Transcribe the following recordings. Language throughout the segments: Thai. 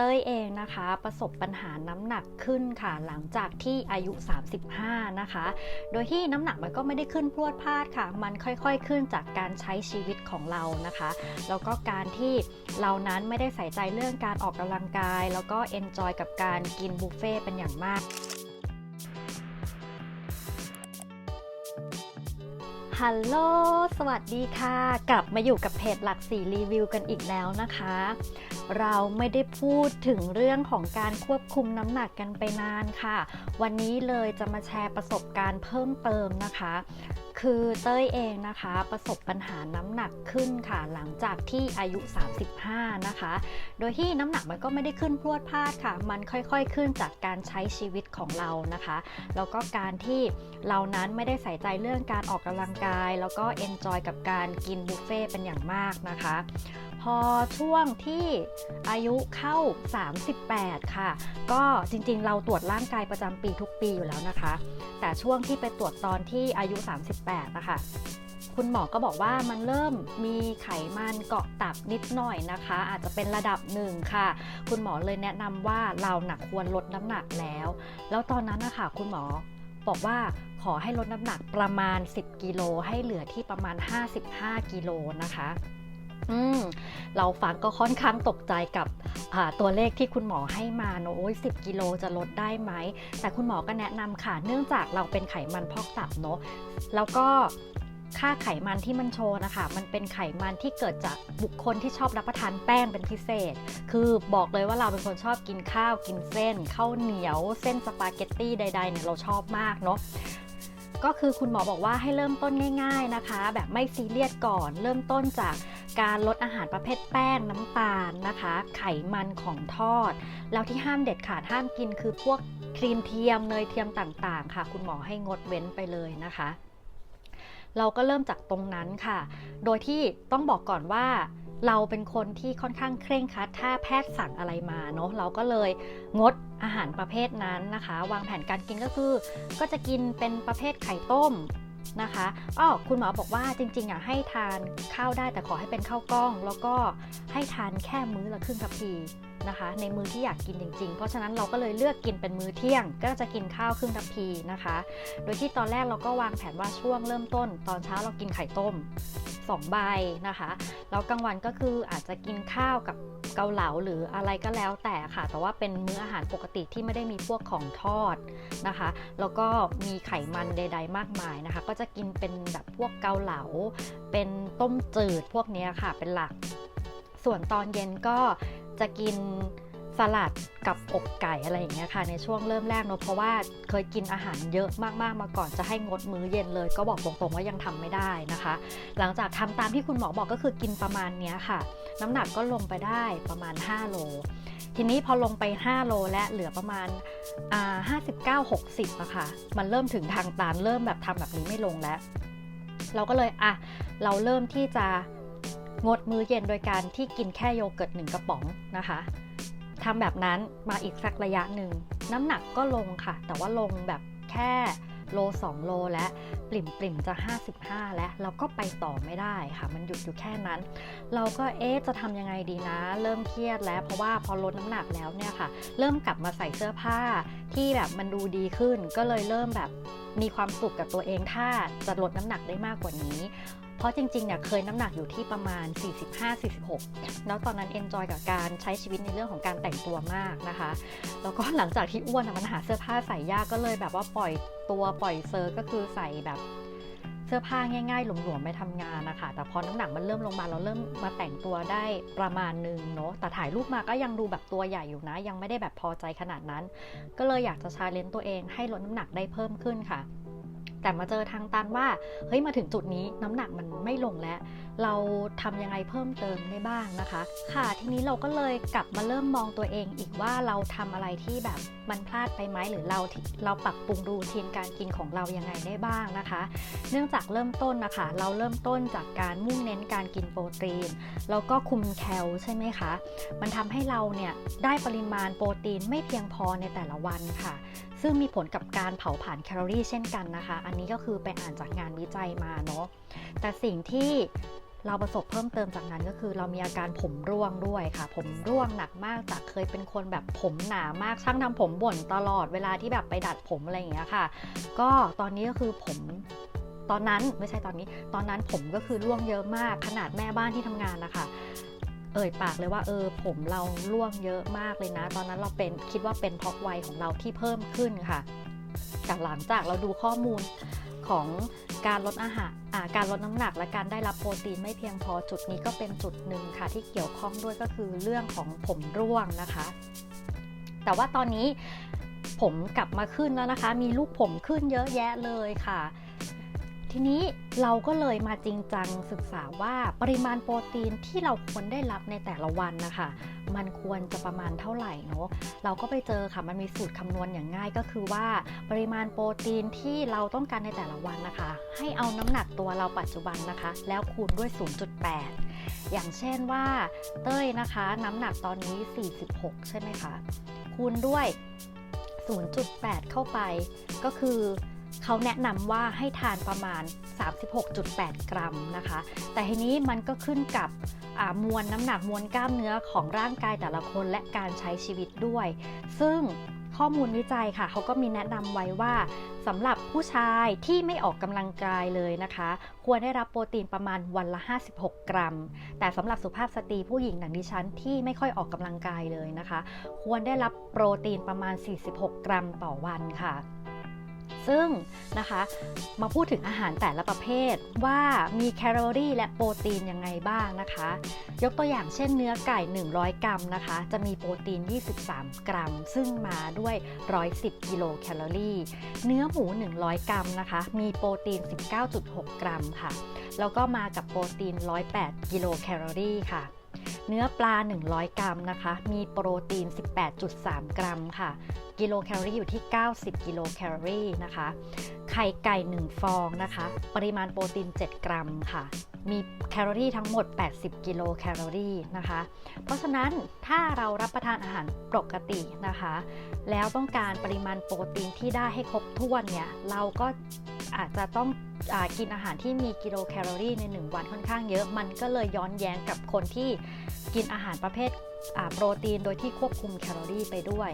เต้ยเองนะคะประสบปัญหาน้ำหนักขึ้นค่ะ หลังจากที่อายุ 35 นะคะ โดยที่น้ำหนักมันก็ไม่ได้ขึ้นพรวดพลาดค่ะ มันค่อยๆขึ้นจากการใช้ชีวิตของเรานะคะ แล้วก็การที่เรานั้นไม่ได้ใส่ใจเรื่องการออกกำลังกาย แล้วก็เอนจอยกับการกินบุฟเฟ่เป็นอย่างมากฮัลโหล สวัสดีค่ะ กลับมาอยู่กับเพจหลักสีรีวิวกันอีกแล้วนะคะ เราไม่ได้พูดถึงเรื่องของการควบคุมน้ำหนักกันไปนานค่ะ วันนี้เลยจะมาแชร์ประสบการณ์เพิ่มเติมนะคะ คือเต้ยเองนะคะประสบปัญหาน้ำหนักขึ้นค่ะ หลังจากที่อายุ 35 นะคะ โดยที่น้ำหนักมันก็ไม่ได้ขึ้นพรวดพลาดค่ะ มันค่อยๆขึ้นจากการใช้ชีวิตของเรานะคะ แล้วก็การที่เรานั้นไม่ได้ใส่ใจเรื่องการออกกำลังกาย แล้วก็เอนจอยกับการกินบุฟเฟ่เป็นอย่างมากนะคะ พอช่วงที่อายุเข้า 38 ค่ะ ก็จริงๆ เราตรวจร่างกายประจำปีทุกปีอยู่แล้วนะคะ แต่ช่วงที่ไปตรวจตอนที่อายุ 38นะคะคุณหมอก็บอกว่ามันเริ่มมีไขมันเกาะตับนิดหน่อยนะคะ อาจจะเป็นระดับหนึ่งค่ะ คุณหมอเลยแนะนำว่าเราหนักควรลดน้ำหนักแล้ว แล้วตอนนั้นนะคะคุณหมอบอกว่าขอให้ลดน้ำหนักประมาณ 10 กิโลให้เหลือที่ประมาณ 55 กิโลนะคะ อืมเราฟังก็ค่อนข้างตกใจกับตัวเลขที่คุณหมอให้มาเนอะโอ้ย10กิโลจะลดได้ไหม แต่คุณหมอก็แนะนำค่ะ เนื่องจากเราเป็นไขมันพอกตับเนอะแล้วก็ค่าไขมันที่มันโชว์นะคะ มันเป็นไขมันที่เกิดจากบุคคลที่ชอบรับประทานแป้งเป็นพิเศษ คือบอกเลยว่าเราเป็นคนชอบกินข้าวกินเส้นข้าวเหนียว เส้นสปาเกตตี้ใดๆเนี่ยเราชอบมากเนาะ ก็คือคุณหมอบอกว่าให้เริ่มต้นง่าย ๆนะคะ แบบไม่ซีเรียสก่อน เริ่มต้นจากการลดอาหารประเภทแป้งน้ำตาลนะคะ ไขมันของทอด แล้วที่ห้ามเด็ดขาดห้ามกินคือพวกครีมเทียมเนยเทียมต่างๆ ค่ะ คุณหมอให้งดเว้นไปเลยนะคะ เราก็เริ่มจากตรงนั้นค่ะ โดยที่ต้องบอกก่อนว่า เราเป็นคนที่ค่อนข้างเคร่งครัดถ้าแพทย์สั่งอะไรมาเนาะเราก็เลยงดอาหารประเภทนั้นนะคะ วางแผนการกินก็คือ ก็จะกินเป็นประเภทไข่ต้ม นะคะอ้อคุณหมอบอกว่าจริงๆอะให้ทานข้าวได้แต่ขอให้เป็นข้าวกล้อง แล้วก็ให้ทานแค่มื้อละครึ่งกะพีนะคะ ในมื้อที่อยากกินจริง ๆ เพราะฉะนั้นเราก็เลยเลือกกินเป็นมื้อเที่ยง ก็จะกินข้าวครึ่งกะพีนะคะ โดยที่ตอนแรกเราก็วางแผนว่าช่วงเริ่มต้น ตอนเช้าเรากินไข่ต้ม2ใบนะคะ แล้วกลางวันก็คืออาจจะกินข้าวกับ เกาเหลาหรืออะไรก็แล้วแต่ค่ะ แต่ว่าเป็นมื้ออาหารปกติที่ไม่ได้มีพวกของทอดนะคะ แล้วก็มีไขมันใด ๆ มากมายนะคะ ก็จะกินเป็นแบบพวกเกาเหลา เป็นต้มจืดพวกนี้ค่ะเป็นหลัก ส่วนตอนเย็นก็จะกินสลัดกับอกไก่อะไรอย่างเงี้ยค่ะ ในช่วงเริ่มแรกเนอะเพราะว่าเคยกินอาหารเยอะมากๆมาก่อนจะให้งดมื้อเย็นเลย ก็บอกตรงๆว่ายังทำไม่ได้นะคะ หลังจากทำตามที่คุณหมอบอกก็คือกินประมาณนี้ค่ะ น้ำหนักก็ลงไปได้ประมาณ 5 โล ทีนี้พอลงไป 5 โลและเหลือประมาณห้าสิบเก้าหกสิบอะค่ะ มันเริ่มถึงทางตันเริ่มแบบทำแบบนี้ไม่ลงแล้ว เราก็เลยอะเราเริ่มที่จะงดมื้อเย็นโดยการที่กินแค่โยเกิร์ตหนึ่งกระป๋องนะคะทำแบบนั้นมาอีกสักระยะหนึ่ง น้ำหนักก็ลงค่ะ แต่ว่าลงแบบแค่ โล 2 โลและปริ่มปริ่มจะ 55 แล้วเราก็ไปต่อไม่ได้ค่ะ มันหยุดอยู่แค่นั้น เราก็เอ๊ะจะทำยังไงดีนะ เริ่มเครียดแล้ว เพราะว่าพอลดน้ำหนักแล้วเนี่ยค่ะ เริ่มกลับมาใส่เสื้อผ้าที่แบบมันดูดีขึ้น ก็เลยเริ่มแบบมีความสุขกับตัวเองถ้าจะลดน้ำหนักได้มากกว่านี้ ราะจริงๆเนี่ยเคยน้ำหนักอยู่ที่ประมาณ 45-46 แล้วตอนนั้นเอนจอยกับการใช้ชีวิตในเรื่องของการแต่งตัวมากนะคะ แล้วก็หลังจากที่อ้วนมันหาเสื้อผ้าใส่ยากก็เลยแบบว่าปล่อยตัวปล่อยเซอร์ก็คือใส่แบบเสื้อผ้าง่ายๆ หลวมๆไปทำงานนะคะ แต่พอน้ำหนักมันเริ่มลงมาเราเริ่มมาแต่งตัวได้ประมาณนึงเนาะ แต่ถ่ายรูปมาก็ยังดูแบบตัวใหญ่อยู่นะ ยังไม่ได้แบบพอใจขนาดนั้น ก็เลยอยากจะชาเลนจ์ตัวเองให้ลดน้ำหนักได้เพิ่มขึ้นค่ะ แต่มาเจอทางตันว่าเฮ้ยมาถึงจุดนี้น้ำหนักมันไม่ลงแล้ว เราทำยังไงเพิ่มเติมได้บ้างนะคะ ค่ะทีนี้เราก็เลยกลับมาเริ่มมองตัวเองอีกว่าเราทำอะไรที่แบบมันพลาดไปไหมหรือเราเราปรับปรุงรูทีนการกินของเรายังไงได้บ้างนะคะ เนื่องจากเริ่มต้นนะคะ เราเริ่มต้นจากการมุ่งเน้นการกินโปรตีนแล้วก็คุมแคลใช่ไหมคะ มันทำให้เราเนี่ยได้ปริมาณโปรตีนไม่เพียงพอในแต่ละวันค่ะ ซึ่งมีผลกับการเผาผลาญแคลอรี่เช่นกันนะคะ อันนี้ก็คือไปอ่านจากงานวิจัยมาเนาะ แต่สิ่งที่เราประสบเพิ่มเติมจากนั้นก็คือเรามีอาการผมร่วงด้วยค่ะ ผมร่วงหนักมากจากเคยเป็นคนแบบผมหนามากช่างทำผมบ่นตลอดเวลาที่แบบไปดัดผมอะไรอย่างเงี้ยค่ะ ก็ตอนนี้ก็คือผมตอนนั้นไม่ใช่ตอนนี้ ตอนนั้นผมก็คือร่วงเยอะมากขนาดแม่บ้านที่ทำงานนะคะ เอ่ยปากเลยว่าเออผมเราร่วงเยอะมากเลยนะ ตอนนั้นเราเป็นคิดว่าเป็นเพราะวัยของเราที่เพิ่มขึ้นค่ะแต่หลังจากเราดูข้อมูลของการลดอาหารอ่าการลดน้ำหนักและการได้รับโปรตีนไม่เพียงพอจุดนี้ก็เป็นจุดหนึ่งค่ะ ที่เกี่ยวข้องด้วยก็คือเรื่องของผมร่วงนะคะ แต่ว่าตอนนี้ผมกลับมาขึ้นแล้วนะคะ มีลูกผมขึ้นเยอะแยะเลยค่ะ ทีนี้เราก็เลยมาจริงจังศึกษาว่าปริมาณโปรตีนที่เราควรได้รับในแต่ละวันนะคะ มันควรจะประมาณเท่าไหร่เนาะเราก็ไปเจอค่ะมันมีสูตรคำนวณอย่างง่ายก็คือว่า ปริมาณโปรตีนที่เราต้องการในแต่ละวันนะคะ ให้เอาน้ำหนักตัวเราปัจจุบันนะคะ แล้วคูณด้วย 0.8 อย่างเช่นว่า เต้ยนะคะ น้ำหนักตอนนี้ 46 ใช่ไหมคะคูณด้วย 0.8 เข้าไปก็คือ เขาแนะนำว่าให้ทานประมาณ 36.8 กรัมนะคะ แต่ทีนี้มันก็ขึ้นกับมวลน้ำหนักมวลกล้ามเนื้อของร่างกายแต่ละคนและการใช้ชีวิตด้วย ซึ่งข้อมูลวิจัยค่ะเขาก็มีแนะนำไว้ว่าสำหรับผู้ชายที่ไม่ออกกำลังกายเลยนะคะ ควรได้รับโปรตีนประมาณวันละ 56 กรัม แต่สำหรับสุภาพสตรีผู้หญิงดังดิฉันที่ไม่ค่อยออกกำลังกายเลยนะคะ ควรได้รับโปรตีนประมาณ 46 กรัมต่อวันค่ะ ซึ่งนะคะมาพูดถึงอาหารแต่ละประเภทว่ามีแคลอรี่และโปรตีนยังไงบ้างนะคะ ยกตัวอย่างเช่นเนื้อไก่ 100 กรัมนะคะ จะมีโปรตีน 23 กรัม ซึ่งมาด้วย 110 กิโลแคลอรี่ เนื้อหมู 100 กรัมนะคะ มีโปรตีน 19.6 กรัมค่ะ แล้วก็มากับโปรตีน 108 กิโลแคลอรี่ค่ะ เนื้อปลา 100 กรัมนะคะ มีโปรตีน 18.3 กรัมค่ะ กิโลแคลอรี่อยู่ที่ 90 กิโลแคลอรี่นะคะ ไข่ไก่ 1 ฟองนะคะ ปริมาณโปรตีน 7 กรัมค่ะ มีแคลอรี่ทั้งหมด 80 กิโลแคลอรี่นะคะ เพราะฉะนั้นถ้าเรารับประทานอาหารปกตินะคะ แล้วต้องการปริมาณโปรตีนที่ได้ให้ครบถ้วนเนี่ย เราก็อาจจะต้องอกินอาหารที่มีกิโลแคลอรี่ใน 1 วันค่อนข้างเยอะ มันก็เลยย้อนแย้งกับคนที่กินอาหารประเภทโปรตีนโดยที่ควบคุมแคลอรี่ไปด้วย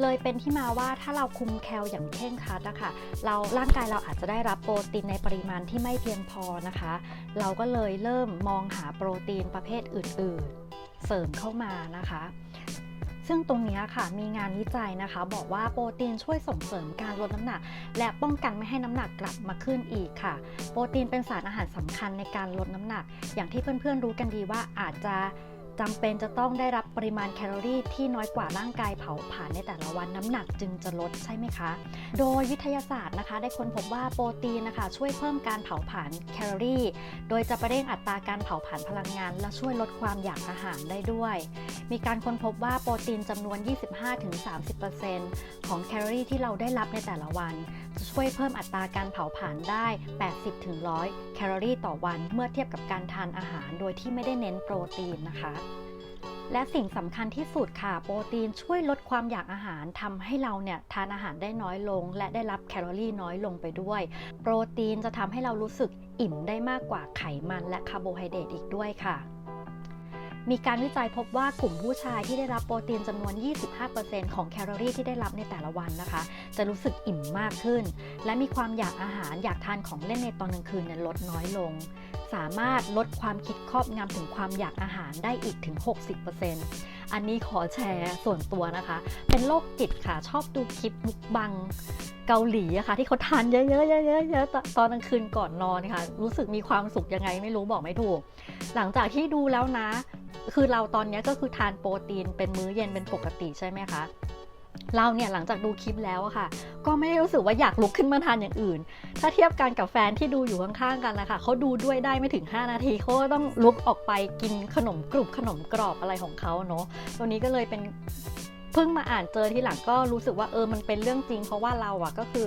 เลยเป็นที่มาว่าถ้าเราคุมแคลอย่างเคร่งครัดนะคะเราร่างกายเราอาจจะได้รับโปรตีนในปริมาณที่ไม่เพียงพอนะคะ เราก็เลยเริ่มมองหาโปรตีนประเภทอื่น ๆ เสริมเข้ามานะคะ ซึ่งตรงนี้ค่ะมีงานวิจัยนะคะ บอกว่าโปรตีนช่วยส่งเสริมการลดน้ำหนัก และป้องกันไม่ให้น้ำหนักกลับมาขึ้นอีกค่ะ โปรตีนเป็นสารอาหารสำคัญในการลดน้ำหนัก อย่างที่เพื่อนๆรู้กันดีว่าอาจจะ จำเป็นจะต้องได้รับปริมาณแคลอรี่ที่น้อยกว่าร่างกายเผาผลาญในแต่ละวันน้ำหนักจึงจะลดใช่ไหมคะ โดยวิทยาศาสตร์นะคะ ได้ค้นพบว่าโปรตีนนะคะ ช่วยเพิ่มการเผาผลาญแคลอรี่ โดยจะประเร่งอัตราการเผาผลาญพลังงาน และช่วยลดความอยากอาหารได้ด้วย มีการค้นพบว่าโปรตีนจำนวน 25-30%ของแคลอรี่ที่เราได้รับในแต่ละวัน จะช่วยเพิ่มอัตราการเผาผลาญได้ 80-100 แคลอรี่ต่อวันเมื่อเทียบกับการทานอาหารโดยที่ไม่ได้เน้นโปรตีนนะคะ และสิ่งสำคัญที่สุดค่ะ โปรตีนช่วยลดความอยากอาหารทำให้เราเนี่ยทานอาหารได้น้อยลง และได้รับแคลอรี่น้อยลงไปด้วย โปรตีนจะทำให้เรารู้สึกอิ่มได้มากกว่าไขมันและคาร์โบไฮเดรตอีกด้วยค่ะมีการวิจัยพบว่ากลุ่มผู้ชายที่ได้รับโปรตีนจำนวน 25%ของแคลอรี่ที่ได้รับในแต่ละวันนะคะ จะรู้สึกอิ่มมากขึ้น และมีความอยากอาหารอยากทานของเล่นในตอนกลางคืนลดน้อยลง สามารถลดความคิดครอบงำถึงความอยากอาหารได้อีกถึง 60%อันนี้ขอแชร์ส่วนตัวนะคะ เป็นโรคจิตค่ะ ชอบดูคลิปมุกบังเกาหลีอะค่ะ ที่เขาทานเยอะๆเยอะๆตอนกลางคืนก่อนนอนค่ะ รู้สึกมีความสุขยังไงไม่รู้บอกไม่ถูก หลังจากที่ดูแล้วนะ คือเราตอนนี้ก็คือทานโปรตีนเป็นมื้อเย็นเป็นปกติใช่ไหมคะ เราเนี่ยหลังจากดูคลิปแล้วค่ะ ก็ไม่ได้รู้สึกว่าอยากลุกขึ้นมาทานอย่างอื่น ถ้าเทียบกันกับแฟนที่ดูอยู่ข้างๆกันนะคะเขาดูด้วยได้ไม่ถึง 5 นาทีเขาก็ต้องลุกออกไปกินขนมกรุบขนมกรอบอะไรของเขาเนาะตัวนี้ก็เลยเป็นเพิ่งมาอ่านเจอที่หลังก็รู้สึกว่าเออมันเป็นเรื่องจริง เพราะว่าเราอะก็คือ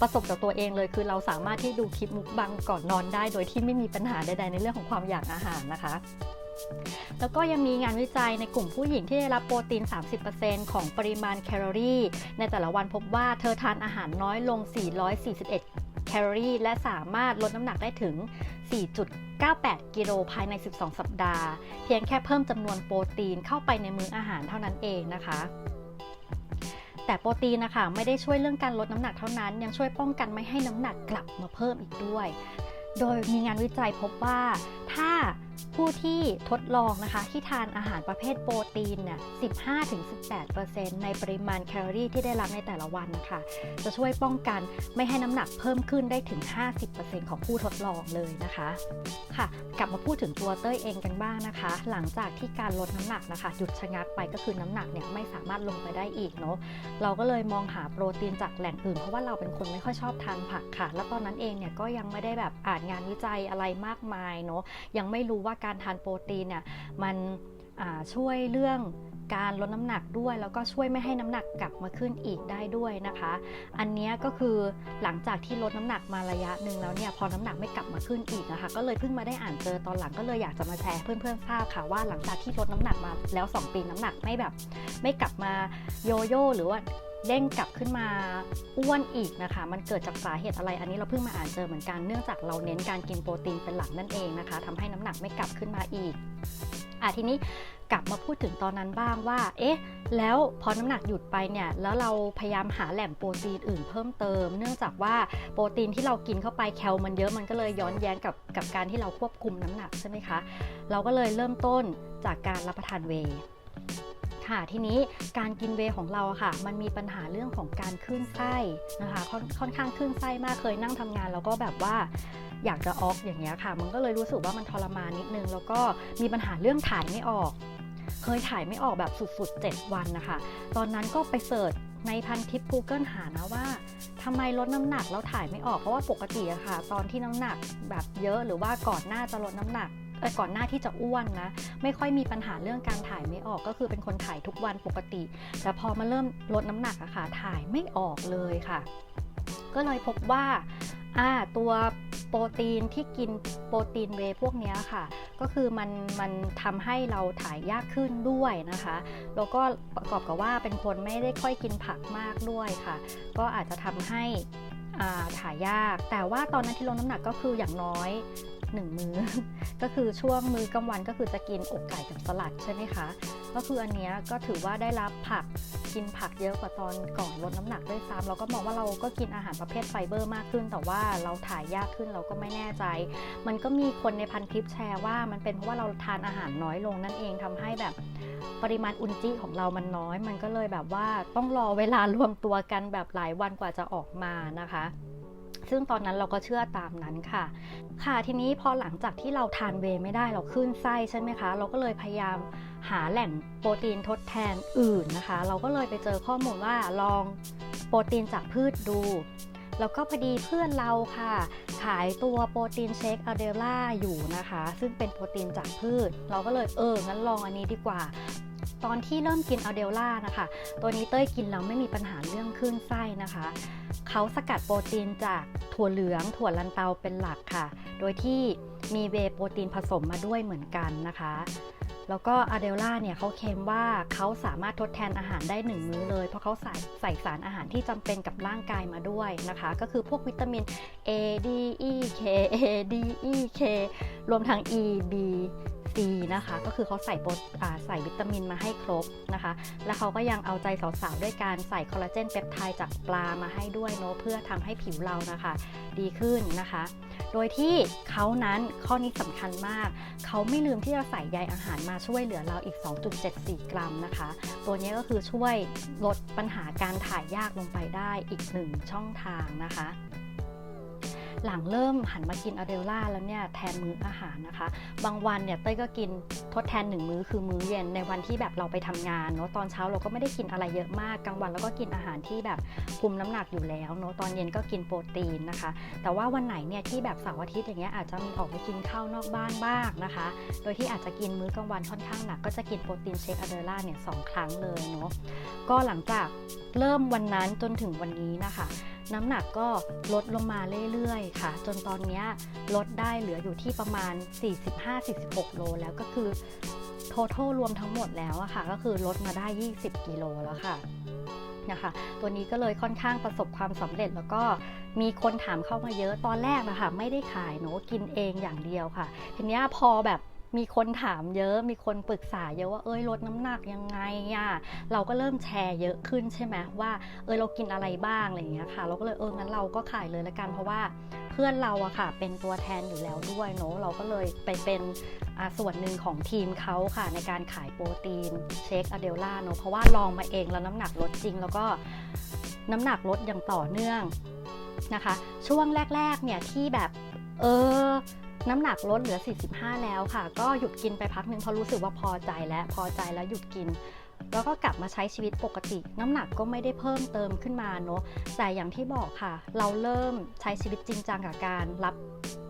ประสบกับตัวเองเลยคือเราสามารถที่ดูคลิปมุกบังก่อนนอนได้ โดยที่ไม่มีปัญหาใดๆในเรื่องของความอยากอาหารนะคะ แล้วก็ยังมีงานวิจัยในกลุ่มผู้หญิงที่ได้รับโปรตีน 30%ของปริมาณแคลอรี่ ในแต่ละวันพบว่าเธอทานอาหารน้อยลง 441แแคลอรี่ และสามารถลดน้ำหนักได้ถึง 4.98 กิโลภายใน 12 สัปดาห์ เพียงแค่เพิ่มจำนวนโปรตีนเข้าไปในมื้ออาหารเท่านั้นเองนะคะแต่โปรตีนนะคะไม่ได้ช่วยเรื่องการลดน้ำหนักเท่านั้น ยังช่วยป้องกันไม่ให้น้ำหนักกลับมาเพิ่มอีกด้วย โดยมีงานวิจัยพบว่าถ้าผู้ที่ทดลองนะคะที่ทานอาหารประเภทโปรตีนเนี่ย 15-18%ในปริมาณแคลอรี่ที่ได้รับในแต่ละวันนะคะ จะช่วยป้องกันไม่ให้น้ำหนักเพิ่มขึ้นได้ถึง 50%ของผู้ทดลองเลยนะคะค่ะ กลับมาพูดถึงตัวเต้ยเองกันบ้างนะคะ หลังจากที่การลดน้ำหนักนะคะหยุดชะงักไปก็คือน้ำหนักเนี่ยไม่สามารถลงไปได้อีกเนาะเราก็เลยมองหาโปรตีนจากแหล่งอื่น เพราะว่าเราเป็นคนไม่ค่อยชอบทานผักค่ะ แล้วตอนนั้นเองเนี่ยก็ยังไม่ได้แบบอ่านงานวิจัยอะไรมากมายเนาะยังไม่รู้ว่าการทานโปรตีนเนี่ยมันช่วยเรื่องการลดน้ำหนักด้วย แล้วก็ช่วยไม่ให้น้ำหนักกลับมาขึ้นอีกได้ด้วยนะคะ อันนี้ก็คือหลังจากที่ลดน้ำหนักมาระยะหนึ่งแล้วเนี่ยพอน้ำหนักไม่กลับมาขึ้นอีกนะคะก็เลยเพิ่งมาได้อ่านเจอตอนหลังก็เลยอยากจะมาแชร์เพื่อนๆทราบค่ะว่าหลังจากที่ลดน้ำหนักมาแล้ว 2 ปีน้ำหนักไม่แบบ ไม่กลับมาโยโย่หรือว่า เด้งกลับขึ้นมาอ้วนอีกนะคะ มันเกิดจากสาเหตุอะไร อันนี้เราเพิ่งมาอ่านเจอเหมือนกัน เนื่องจากเราเน้นการกินโปรตีนเป็นหลักนั่นเองนะคะทำให้น้ำหนักไม่กลับขึ้นมาอีกอะทีนี้กลับมาพูดถึงตอนนั้นบ้างว่า เอ๊ะ แล้วพอน้ำหนักหยุดไปเนี่ย แล้วเราพยายามหาแหล่งโปรตีนอื่นเพิ่มเติม เนื่องจากว่าโปรตีนที่เรากินเข้าไปแคลมันเยอะ มันก็เลยย้อนแย้งกับกับการที่เราควบคุมน้ำหนักใช่ไหมคะ เราก็เลยเริ่มต้นจากการรับประทานเว ค่ะทีนี้การกินเวของเราค่ะ มันมีปัญหาเรื่องของการขึ้นไส้นะคะคค่อนข้างขึ้นไส้มากเคยนั่งทำงานแล้วก็แบบว่าอยากจะออกอย่างเงี้ยค่ะ มันก็เลยรู้สึกว่ามันทรมานนิดนึง แล้วก็มีปัญหาเรื่องถ่ายไม่ออก เคยถ่ายไม่ออกแบบสุดๆ 7 วันนะคะ ตอนนั้นก็ไปเสิร์ชในพันทิป Google หานะว่าทำไมลดน้ำหนักแล้วถ่ายไม่ออกเพราะว่าปกติอะค่ะ ตอนที่น้ำหนักแบบเยอะหรือว่าก่อนหน้าจะลดน้ำหนัก ก่อนหน้าที่จะอ้วนนะ ไม่ค่อยมีปัญหาเรื่องการถ่ายไม่ออกก็คือเป็นคนถ่ายทุกวันปกติ แต่พอมาเริ่มลดน้ำหนักอะค่ะถ่ายไม่ออกเลยค่ะ ก็เลยพบว่าอ่าตัวโปรตีนที่กินโปรตีนเวพวกนี้ค่ะ ก็คือมันมันทำให้เราถ่ายยากขึ้นด้วยนะคะ แล้วก็ประกอบกับว่าเป็นคนไม่ได้ค่อยกินผักมากด้วยค่ะ ก็อาจจะทำให้ถ่ายยาก แต่ว่าตอนนั้นที่ลดน้ำหนักก็คืออย่างน้อย หนึ่งมื้อ ก็คือช่วงมื้อกลางวันก็คือจะกินอกไก่กับสลัดใช่ไหมคะ ก็คืออันนี้ก็ถือว่าได้รับผักกินผักเยอะกว่าตอนก่อนลดน้ำหนักด้วยซ้ำเราก็มองว่าเราก็กินอาหารประเภทไฟเบอร์มากขึ้น แต่ว่าเราถ่ายยากขึ้นเราก็ไม่แน่ใจ มันก็มีคนในพันทิปแชร์ว่ามันเป็นเพราะว่าเราทานอาหารน้อยลงนั่นเองทำให้แบบปริมาณอุนจิของเรามันน้อย มันก็เลยแบบว่าต้องรอเวลารวมตัวกันแบบหลายวันกว่าจะออกมานะคะ ซึ่งตอนนั้นเราก็เชื่อตามนั้นค่ะ ค่ะทีนี้พอหลังจากที่เราทานเวไม่ได้เราขึ้นไส้ใช่ไหมคะ เราก็เลยพยายามหาแหล่งโปรตีนทดแทนอื่นนะคะ เราก็เลยไปเจอข้อมูลว่าลองโปรตีนจากพืชดู แล้วก็พอดีเพื่อนเราค่ะ ขายตัวโปรตีนเชคอะเดล่าอยู่นะคะ ซึ่งเป็นโปรตีนจากพืช เราก็เลยเอองั้นลองอันนี้ดีกว่า ตอนที่เริ่มกินอะเดล่านะคะ ตัวนี้เต้ยกินแล้วไม่มีปัญหาเรื่องขึ้นไส้นะคะ เขาสกัดโปรตีนจากถั่วเหลืองถั่วลันเตาเป็นหลักค่ะ โดยที่มีเวโปรตีนผสมมาด้วยเหมือนกันนะคะ แล้วก็อะเดลล่าเนี่ยเขาเคลมว่าเขาสามารถทดแทนอาหารได้หนึ่งมื้อเลย เพราะเขาใส่ใส่สารอาหารที่จำเป็นกับร่างกายมาด้วยนะคะ ก็คือพวกวิตามิน A D E K A D E K รวมทั้ง E B ี นะคะ ก็คือเขาใส่โปรใส่วิตามินมาให้ครบนะคะ แล้วเขาก็ยังเอาใจสาวๆ ด้วยการใส่คอลลาเจนเปปไทด์จากปลามาให้ด้วยเนาะเพื่อทำให้ผิวเรานะคะ ดีขึ้นนะคะ โดยที่เขานั้นข้อนี้สำคัญมาก เขาไม่ลืมที่จะใส่ใยอาหารมาช่วยเหลือเราอีก 2.74 กรัมนะคะ ตัวนี้ก็คือช่วยลดปัญหาการถ่ายยากลงไปได้อีกหนึ่งช่องทางนะคะ หลังเริ่มหันมากินอะเดลล่าแล้วเนี่ยแทนมื้ออาหารนะคะ บางวันเนี่ยเต้ยก็กินทดแทนหนึ่งมื้อคือมื้อเย็นในวันที่แบบเราไปทำงานเนาะตอนเช้าเราก็ไม่ได้กินอะไรเยอะมากกลางวันแล้วก็กินอาหารที่แบบคุมน้ำหนักอยู่แล้วเนาะตอนเย็นก็กินโปรตีนนะคะ แต่ว่าวันไหนเนี่ยที่แบบเสาร์อาทิตย์อย่างเงี้ยอาจจะมีออกไปกินข้าวนอกบ้านบ้างนะคะ โดยที่อาจจะกินมื้อกลางวันค่อนข้างหนักก็จะกินโปรตีนเชคอะเดลล่าเนี่ยสองครั้งเลยเนาะก็หลังจากเริ่มวันนั้นจนถึงวันนี้นะคะ น้ำหนักก็ลดลงมาเรื่อยๆ ค่ะ จนตอนนี้ลดได้เหลืออยู่ที่ประมาณ 45-46 โลแล้วก็คือทั้งรวมทั้งหมดแล้วอะค่ะ ก็คือลดมาได้ 20 กิโลแล้วค่ะนะคะตัวนี้ก็เลยค่อนข้างประสบความสำเร็จแล้วก็มีคนถามเข้ามาเยอะตอนแรกนะคะไม่ได้ขายเนาะกินเองอย่างเดียวค่ะ ทีนี้พอแบบ มีคนถามเยอะ มีคนปรึกษาเยอะว่าเอ้ยลดน้ำหนักยังไงอะเราก็เริ่มแชร์เยอะขึ้นใช่ไหมว่าเออเรากินอะไรบ้างอะไรอย่างเงี้ยค่ะ เราก็เลยเอองั้นเราก็ขายเลยละกันเพราะว่าเพื่อนเราอะค่ะ เป็นตัวแทนอยู่แล้วด้วยเนาะเราก็เลยไปเป็นอ่าส่วนหนึ่งของทีมเขาค่ะ ในการขายโปรตีนเชคอะเดลล่าเนาะเพราะว่าลองมาเองแล้วน้ำหนักลดจริง แล้วก็น้ำหนักลดอย่างต่อเนื่องนะคะ ช่วงแรกๆเนี่ยที่แบบเออ น้ำหนักลดเหลือ 45 แล้วค่ะ ก็หยุดกินไปพักหนึ่งเพราะรู้สึกว่าพอใจแล้วพอใจแล้วหยุดกิน แล้วก็กลับมาใช้ชีวิตปกติ น้ำหนักก็ไม่ได้เพิ่มเติมขึ้นมาเนอะแต่อย่างที่บอกค่ะ เราเริ่มใช้ชีวิตจริงจังกับการรับ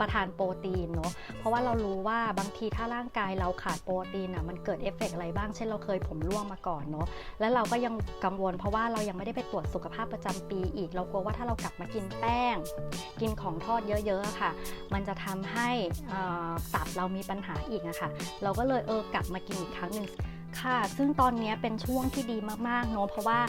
ประทานโปรตีนเนอะเพราะว่าเรารู้ว่าบางทีถ้าร่างกายเราขาดโปรตีนอะมันเกิดเอฟเฟกต์อะไรบ้าง เช่นเราเคยผมร่วงมาก่อนเนอะแล้วเราก็ยังกังวล เพราะว่าเรายังไม่ได้ไปตรวจสุขภาพประจำปีอีก เรากลัวว่าถ้าเรากลับมากินแป้ง กินของทอดเยอะๆค่ะ มันจะทำให้ตับเรามีปัญหาอีกอะค่ะเราก็เลยเออกลับมากินอีกครั้งหนึ่ง ค่ะ ซึ่งตอนนี้เป็นช่วงที่ดีมากๆเนอะเพราะว่า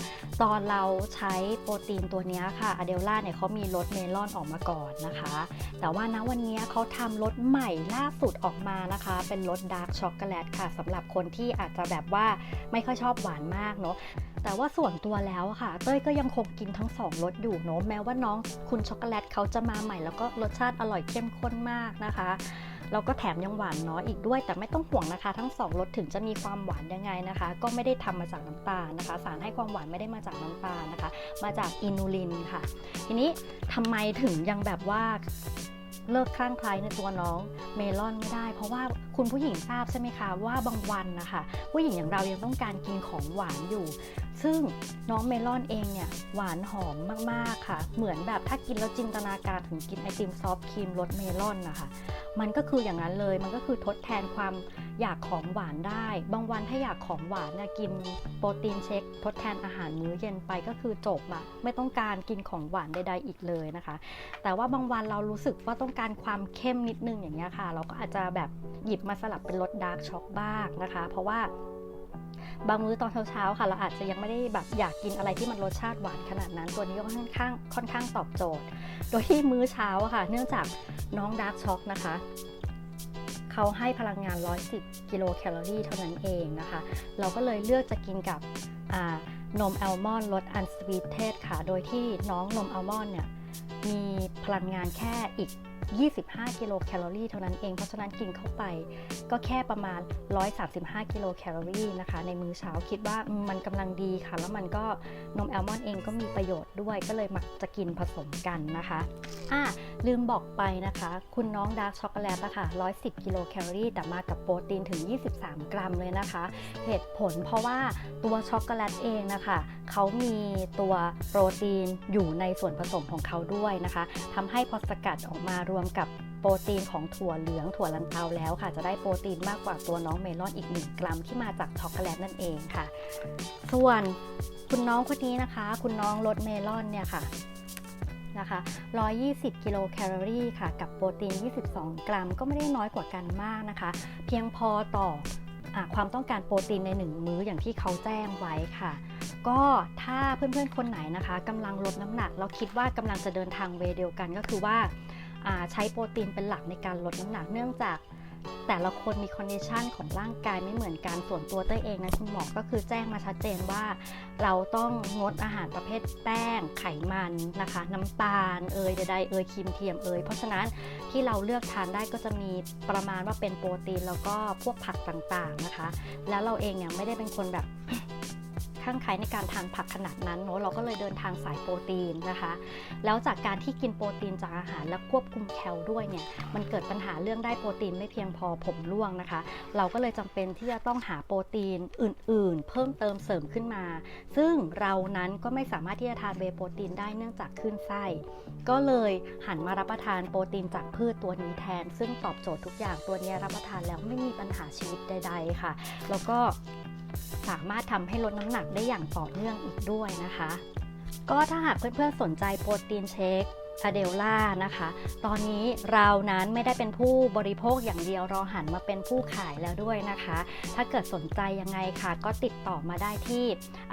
ตอนเราใช้โปรตีนตัวนี้ค่ะอเดลล่าเนี่ยเขามีรสเมลอนออกมาก่อนนะคะ แต่ว่าณวันนี้เขาทำรสใหม่ล่าสุดออกมานะคะ เป็นรสดาร์กช็อกโกแลตค่ะสำหรับคนที่อาจจะแบบว่าไม่ค่อยชอบหวานมากเนอะแต่ว่าส่วนตัวแล้วค่ะ เต้ยก็ยังคงกินทั้งสองรสอยู่เนอะแม้ว่าน้องคุณช็อกโกแลตเขาจะมาใหม่แล้วก็รสชาติอร่อยเข้มข้นมากนะคะ แล้วก็แถมยังหวานน้อยอีกด้วย แต่ไม่ต้องห่วงนะคะ ทั้งสองรสถึงจะมีความหวานยังไงนะคะ ก็ไม่ได้ทำมาจากน้ำตาลนะคะ สารให้ความหวานไม่ได้มาจากน้ำตาลนะคะ มาจากอินูลินค่ะ ทีนี้ทำไมถึงยังแบบว่า เลิกคลั่งไคล้ในตัวน้องเมลอนไม่ได้ เพราะว่าคุณผู้หญิงทราบใช่ไหมคะว่าบางวันนะคะผู้หญิงอย่างเรายังต้องการกินของหวานอยู่ ซึ่งน้องเมลอนเองเนี่ยหวานหอมมากๆค่ะ เหมือนแบบถ้ากินแล้วจินตนาการถึงกินไอติมซอฟต์ครีมรสเมลอนนะคะมันก็คืออย่างนั้นเลยมันก็คือทดแทนความอยากของหวานได้ บางวันถ้าอยากของหวานเนี่ยกินโปรตีนเช็ค ทดแทนอาหารมื้อเย็นไปก็คือจบอะไม่ต้องการกินของหวานใดๆอีกเลยนะคะ แต่ว่าบางวันเรารู้สึกว่าต้องการความเข้มนิดนึงอย่างเงี้ยค่ะ เราก็อาจจะแบบหยิบมาสลับเป็นรสดาร์กช็อกบ้างนะคะ เพราะว่าบางมื้อตอนเช้าๆค่ะ เราอาจจะยังไม่ได้แบบอยากกินอะไรที่มันรสชาติหวานขนาดนั้น ตัวนี้ก็ค่อนข้างค่อนข้างตอบโจทย์ โดยที่มื้อเช้าค่ะ เนื่องจากน้องดาร์กช็อกนะคะเขาให้พลังงาน 110 กิโลแคลอรี่เท่านั้นเองนะคะ เราก็เลยเลือกจะกินกับนมอัลมอนด์รสอันสวีทเทสค่ะ โดยที่น้องนมอัลมอนด์เนี่ยมีพลังงานแค่อีก 25 กิโลแคลอรี่เท่านั้นเอง เพราะฉะนั้นกินเข้าไป ก็แค่ประมาณ 135 กิโลแคลอรี่นะคะ ในมื้อเช้าคิดว่ามันกำลังดีค่ะ แล้วมันก็นมแอลมอนด์เองก็มีประโยชน์ด้วย ก็เลยมักจะกินผสมกันนะคะอะลืมบอกไปนะคะ คุณน้องดาร์กช็อกโกแลตนะคะ110 กิโลแคลอรี่ แต่มากับโปรตีนถึง 23 กรัมเลยนะคะ เหตุผลเพราะว่าตัวช็อกโกแลตเองนะคะเขามีตัวโปรตีนอยู่ในส่วนผสมของเขาด้วยนะคะทำให้พอสกัดออกมารวมกับโปรตีนของถั่วเหลืองถั่วลันเตาแล้วค่ะ จะได้โปรตีนมากกว่าตัวน้องเมลอนอีก 1 กรัมที่มาจากช็อกโกแลตนั่นเองค่ะ ส่วนคุณน้องคนนี้นะคะ คุณน้องรสเมลอนเนี่ยค่ะนะคะ 120 กิโลแคลอรี่ค่ะ กับโปรตีน 22 กรัม ก็ไม่ได้น้อยกว่ากันมากนะคะ เพียงพอต่ออความต้องการโปรตีนใน 1 มื้ออย่างที่เขาแจ้งไว้ค่ะก็ถ้าเพื่อนๆ คนไหนนะคะกำลังลดน้ำหนักแล้วคิดว่ากำลังจะเดินทางเวเดียวกันก็คือว่า ใช้โปรตีนเป็นหลักในการลดน้ำหนักเนื่องจากแต่ละคนมีคอนดิชันของร่างกายไม่เหมือนกันส่วนตัวเต้ยเองนะคุณหมอก็คือแจ้งมาชัดเจนว่า เราต้องงดอาหารประเภทแป้ง ไขมันนะคะ น้ำตาลเอยใดๆเอยครีมเทียมเอยเพราะฉะนั้นที่เราเลือกทานได้ก็จะมีประมาณว่าเป็นโปรตีนแล้วก็พวกผักต่างๆนะคะ แล้วเราเองเนี่ยไม่ได้เป็นคนแบบ ข้างใครในการทานผักขนาดนั้นเนอะเราก็เลยเดินทางสายโปรตีนนะคะ แล้วจากการที่กินโปรตีนจากอาหารและควบคุมแคลด้วยเนี่ยมันเกิดปัญหาเรื่องได้โปรตีนไม่เพียงพอผมร่วงนะคะ เราก็เลยจำเป็นที่จะต้องหาโปรตีนอื่น ๆ เพิ่มเติมเสริมขึ้นมา ซึ่งเรานั้นก็ไม่สามารถที่จะทานเวโปรตีนได้เนื่องจากขึ้นไส้ก็เลยหันมารับประทานโปรตีนจากพืชตัวนี้แทน ซึ่งตอบโจทย์ทุกอย่างตัวนี้รับประทานแล้วไม่มีปัญหาชีวิตใด ๆ ค่ะ แล้วก็ สามารถทำให้ลดน้ำหนักได้อย่างต่อเนื่องอีกด้วยนะคะ ก็ถ้าหากเพื่อนๆสนใจโปรตีนเชค อเดลล่านะคะ ตอนนี้เรานั้นไม่ได้เป็นผู้บริโภคอย่างเดียวเราหันมาเป็นผู้ขายแล้วด้วยนะคะ ถ้าเกิดสนใจยังไงค่ะ ก็ติดต่อมาได้ที่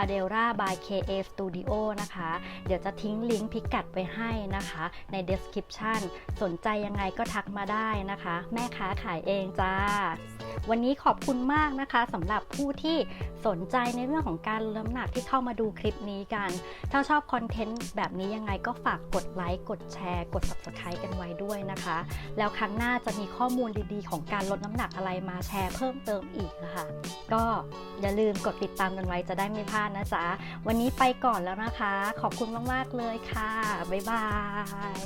a d e l a by KA Studio นะคะ เดี๋ยวจะทิ้งลิงก์พิกัดไว้ให้นะคะ ใน description สนใจยังไงก็ทักมาได้นะคะ แม่ค้าขายเองจ้า วันนี้ขอบคุณมากนะคะสำหรับผู้ที่สนใจในเรื่องของการลดน้ำหนักที่เข้ามาดูคลิปนี้กัน ถ้าชอบคอนเทนต์แบบนี้ยังไงก็ฝากกดไลค์กดดแชร์ กด subscribe กันไว้ด้วยนะคะ แล้วครั้งหน้าจะมีข้อมูลดีๆ ของการลดน้ำหนักอะไรมาแชร์เพิ่มเติมอีกนะคะ ก็อย่าลืมกดติดตามกันไว้จะได้ไม่พลาดนะจ๊ะ วันนี้ไปก่อนแล้วนะคะ ขอบคุณมากๆเลยค่ะ บ๊ายบาย